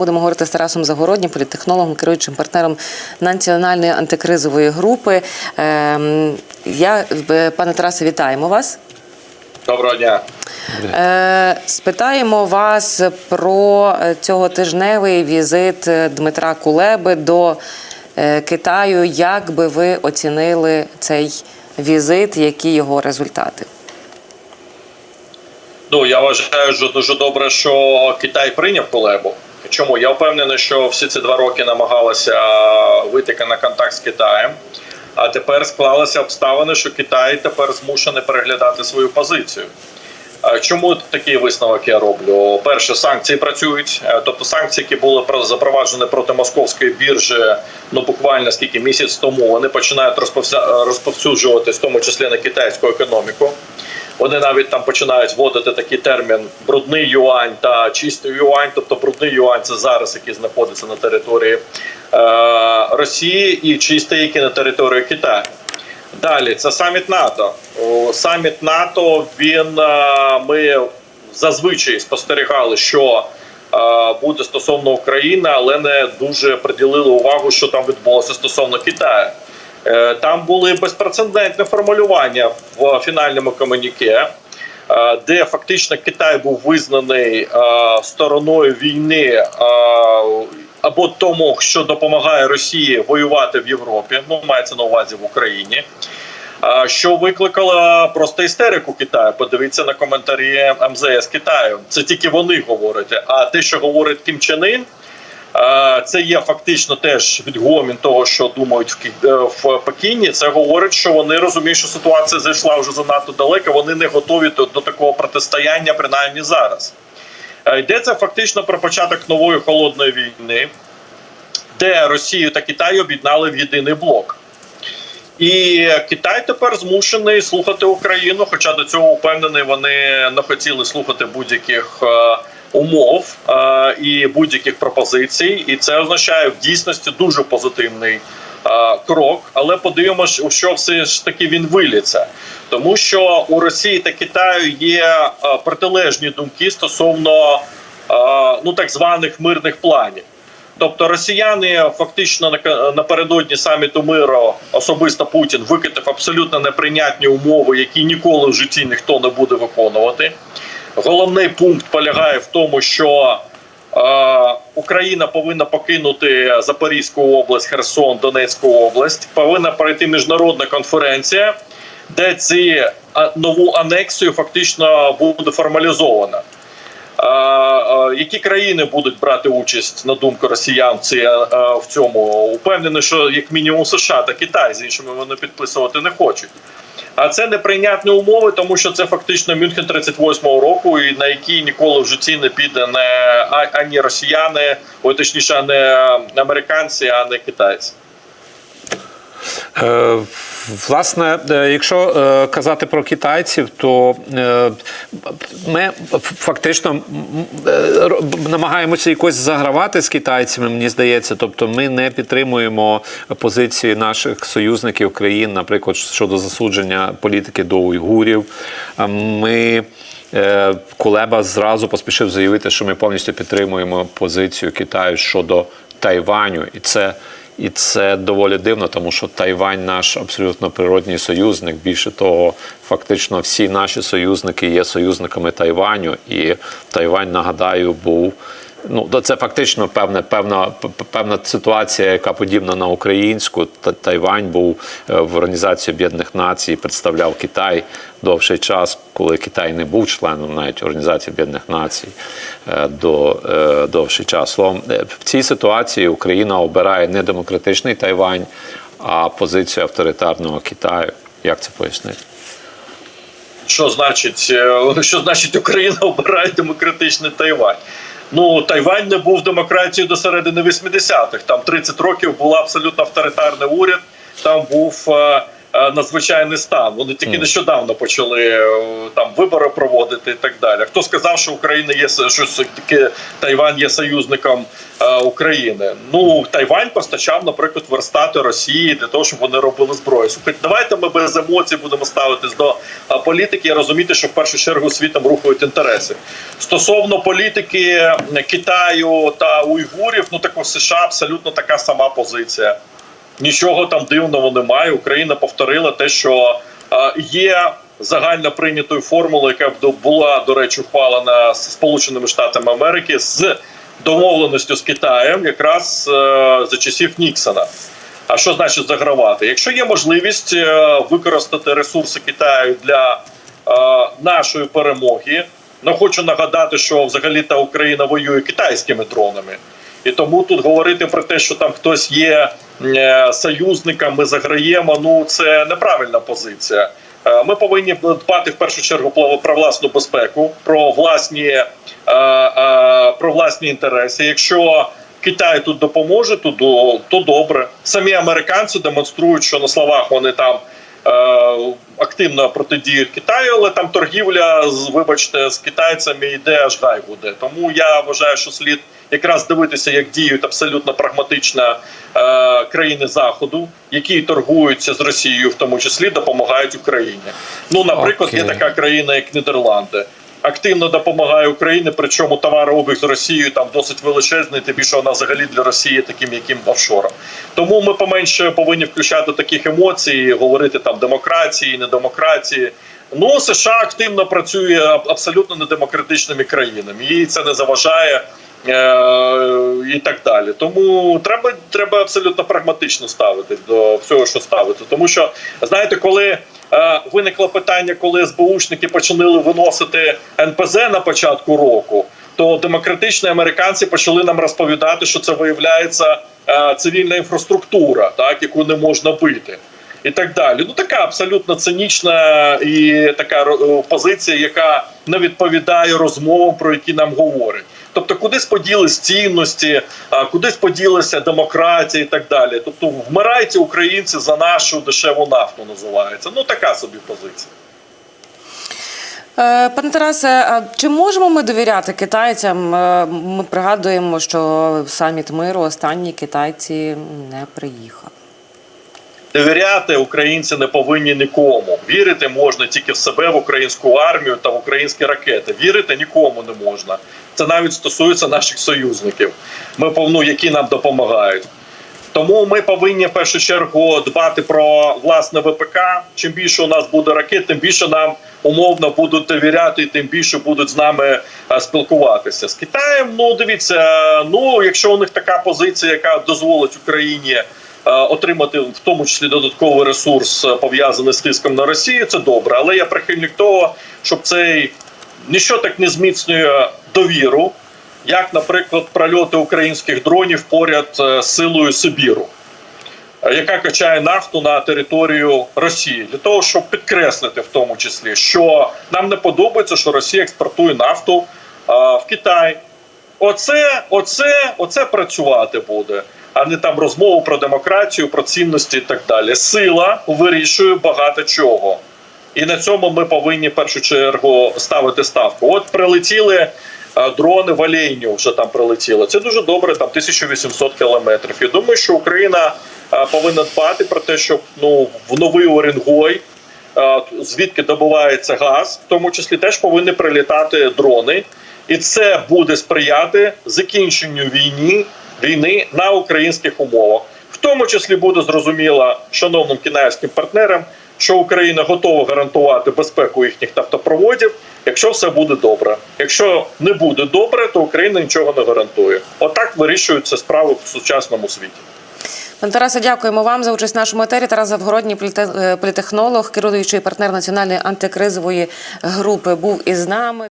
Будемо говорити з Тарасом Загороднім, політтехнологом, керуючим партнером національної антикризової групи. Ем, Я, е, пане Тарасе, вітаємо вас. Доброго дня. Е, Спитаємо вас про е, цьоготижневий візит е, Дмитра Кулеби до Китаю. Як би ви оцінили цей візит? Які його результати? Ну я вважаю, що дуже добре, що Китай прийняв Кулебу. Чому я впевнений, що всі ці два роки намагалися вийти на контакт з Китаєм, а тепер склалися обставини, що Китай тепер змушений переглядати свою позицію. Чому такий висновок я роблю? Перше, санкції працюють, Е, тобто санкції, які були про- запроваджені проти московської біржі, ну буквально скільки місяць тому, вони починають розповсюджуватись, в тому числі на китайську економіку. Вони навіть там починають вводити такий термін брудний юань та чистий юань. Тобто брудний юань це зараз, який знаходиться на території е, Росії, і чистий, який на території Китаю. Далі це саміт НАТО. Саміт НАТО. Він е, ми зазвичай спостерігали, що е, буде стосовно України, але не дуже приділили увагу, що там відбулося стосовно Китаю. Е, Там були безпрецедентні формулювання в фінальному комуніке, е, де фактично Китай був визнаний е, стороною війни або тому, що допомагає Росії воювати в Європі. Ну мається на увазі в Україні. Що викликало просто істерику Китаю? Подивіться на коментарі МЗС Китаю. Це тільки вони говорять. А те, що говорить Кім Чен Ін, це є фактично теж відгомін того, що думають в е, в Пекіні. Це говорить, що вони розуміють, що ситуація зайшла вже занадто далеко. Вони не готові до, такого протистояння, принаймні зараз. Е, Йдеться фактично про початок нової холодної війни, де Росію та Китай об'єднали в єдиний блок. І Китай тепер змушений слухати Україну, хоча до цього впевнений, вони не хотіли слухати будь-яких е, умов е, і будь-яких пропозицій. І це означає в дійсності дуже позитивний е, крок. Але подивимось, у що все ж таки він виліться. Тому що у Росії та Китаю є е, протилежні думки стосовно е, ну так званих мирних планів. Тобто росіяни фактично на- напередодні саміту миру особисто Путін викатив абсолютно неприйнятні умови, які ніколи в житті ніхто не буде виконувати. Головний пункт полягає в тому, що е, Україна повинна покинути Запорізьку область, Херсон, Донецьку область. Повинна пройти міжнародна конференція, де ці а, нову анексію фактично буде формалізована. А, а, Які країни будуть брати участь на думку росіян ці- а, в цьому? Упевнений, що як мінімум США та Китай з іншими вони підписувати не хочуть. А це неприйнятні умови, тому що це фактично Мюнхен 38-го року, і на який ніколи в житті не піде не ані росіяни, ой, точніше, не американці, а не китайці. Е, Власне, е, якщо е, казати про китайців, то ми фактично намагаємося якось загравати з китайцями, мені здається. Тобто ми не підтримуємо позиції наших союзників країн, наприклад, щодо засудження політики до уйгурів. Ми Кулеба зразу поспішив заявити, що ми повністю підтримуємо позицію Китаю щодо Тайваню, і це. І це доволі дивно, тому що Тайвань наш абсолютно природній союзник. Більше того, фактично всі наші союзники є союзниками Тайваню, і Тайвань, нагадаю, був. Ну, це фактично певна, певна, певна ситуація, яка подібна на українську. Тайвань був е, в Організації Об'єднаних Націй, представляв Китай довший час, коли Китай не був членом навіть Організації Об'єднаних Націй е, до е, довший час. Словом, в цій ситуації Україна обирає не демократичний Тайвань, а позицію авторитарного Китаю. Як це пояснити? Що значить, що значить Україна обирає демократичний Тайвань? Ну, Тайвань не був демократією до середини 80-х. Там 30 років був абсолютно авторитарний уряд. Там був е, е, надзвичайний стан. Вони тільки нещодавно почали е, там вибори проводити і так далі. Хто сказав, що Україна є со- що все таки Тайвань є союзником е, України? Ну Тайвань постачав, наприклад, верстати Росії для того, щоб вони робили зброю. Слухайте, давайте ми без емоцій будемо ставитись до е, політики і розуміти, що в першу чергу світом рухають інтереси. Стосовно політики Китаю та уйгурів, ну так у США абсолютно така сама позиція. Нічого там дивного немає. Україна повторила те, що е, є загально прийнятою формулою, яка була, до речі, ухвалена Сполученими Штатами Америки з домовленістю з Китаєм, якраз е, за часів Ніксона. А що значить загравати? Якщо є можливість е, використати ресурси Китаю для нашої перемоги, ну хочу нагадати, що взагалі та Україна воює китайськими дронами. І тому тут говорити про те, що там хтось є е, союзником, ми заграємо. Ну це неправильна позиція. Е, Ми повинні дбати в першу чергу про власну безпеку, про власні, е, про власні інтереси. Якщо Китай тут допоможе, то, то добре. Самі американці демонструють, що на словах вони там активно протидіють Китаю, але там торгівля з вибачте з китайцями йде аж гай буде. Тому я вважаю, що слід якраз дивитися, як діють абсолютно прагматично е, країни заходу, які торгуються з Росією, в тому числі допомагають Україні. Ну, наприклад, є така країна, як Нідерланди. Активно допомагає Україні, причому товарообіг з Росією там досить величезний, тим більше вона взагалі для Росії таким яким офшором. Тому ми поменше повинні включати таких емоцій, говорити там демократії, недемократії. Ну США активно працює аб- абсолютно недемократичними країнами. Їй це не заважає. Е, і так далі. Тому треба, треба абсолютно прагматично ставитись до всього, що ставити. Тому що знаєте, коли виникло питання, коли СБУшники почали виносити НПЗ на початку року, то демократичні американці почали нам розповідати, що це виявляється е, цивільна інфраструктура, так яку не можна бити. І так далі. Ну така абсолютно цинічна і така ро- позиція, яка не відповідає розмовам, про які нам говорять. Тобто, кудись поділись цінності, а кудись поділися демократія і так далі. Тобто, вмирайте українці за нашу дешеву нафту називається. Ну така собі позиція. Е, Пане Тарасе, а чи можемо ми довіряти китайцям? Е, Ми пригадуємо, що саміт миру останні китайці не приїхали. Довіряти українці не повинні нікому. Вірити можна тільки в себе, в українську армію та в українські ракети. Вірити нікому не можна. Це навіть стосується наших союзників, ми повну, які нам допомагають. Тому ми повинні в першу чергу дбати про власне ВПК. Чим більше у нас буде ракет, тим більше нам умовно будуть довіряти, і тим більше будуть з нами е, спілкуватися. З Китаєм, ну дивіться, ну якщо у них така позиція, яка дозволить Україні е, отримати в тому числі додатковий ресурс е, пов'язаний з тиском на Росію, це добре. Але я прихильник того, щоб цей ніщо так не зміцнює довіру, як, наприклад, прольоти українських дронів поряд е, з силою Сибіру, е, яка качає нафту на територію Росії, для того, щоб підкреслити в тому числі, що нам не подобається, що Росія експортує нафту е, в Китай. Оце, оце, оце працювати буде, а не там розмову про демократію, про цінності і так далі. Сила вирішує багато чого. І на цьому ми повинні в першу чергу ставити ставку. От прилетіли е, дрони в Олейню, вже там прилетіли. Це дуже добре, там 1800 кілометрів. Я думаю, що Україна е, повинна дбати про те, щоб ну в новий Орінгой, е, звідки добувається газ, в тому числі теж повинні прилітати дрони, і це буде сприяти закінченню війни, війни на українських умовах. В тому числі буде зрозуміло шановним китайським партнерам, що Україна готова гарантувати безпеку їхніх нафтопроводів, якщо все буде добре. Якщо не буде добре, то Україна нічого не гарантує. Отак вирішуються справи в сучасному світі. Пане Тарасе, дякуємо вам за участь в нашому етері. Тарас Завгородній, е, політехнолог, керуючий партнер національної антикризової групи, був із нами.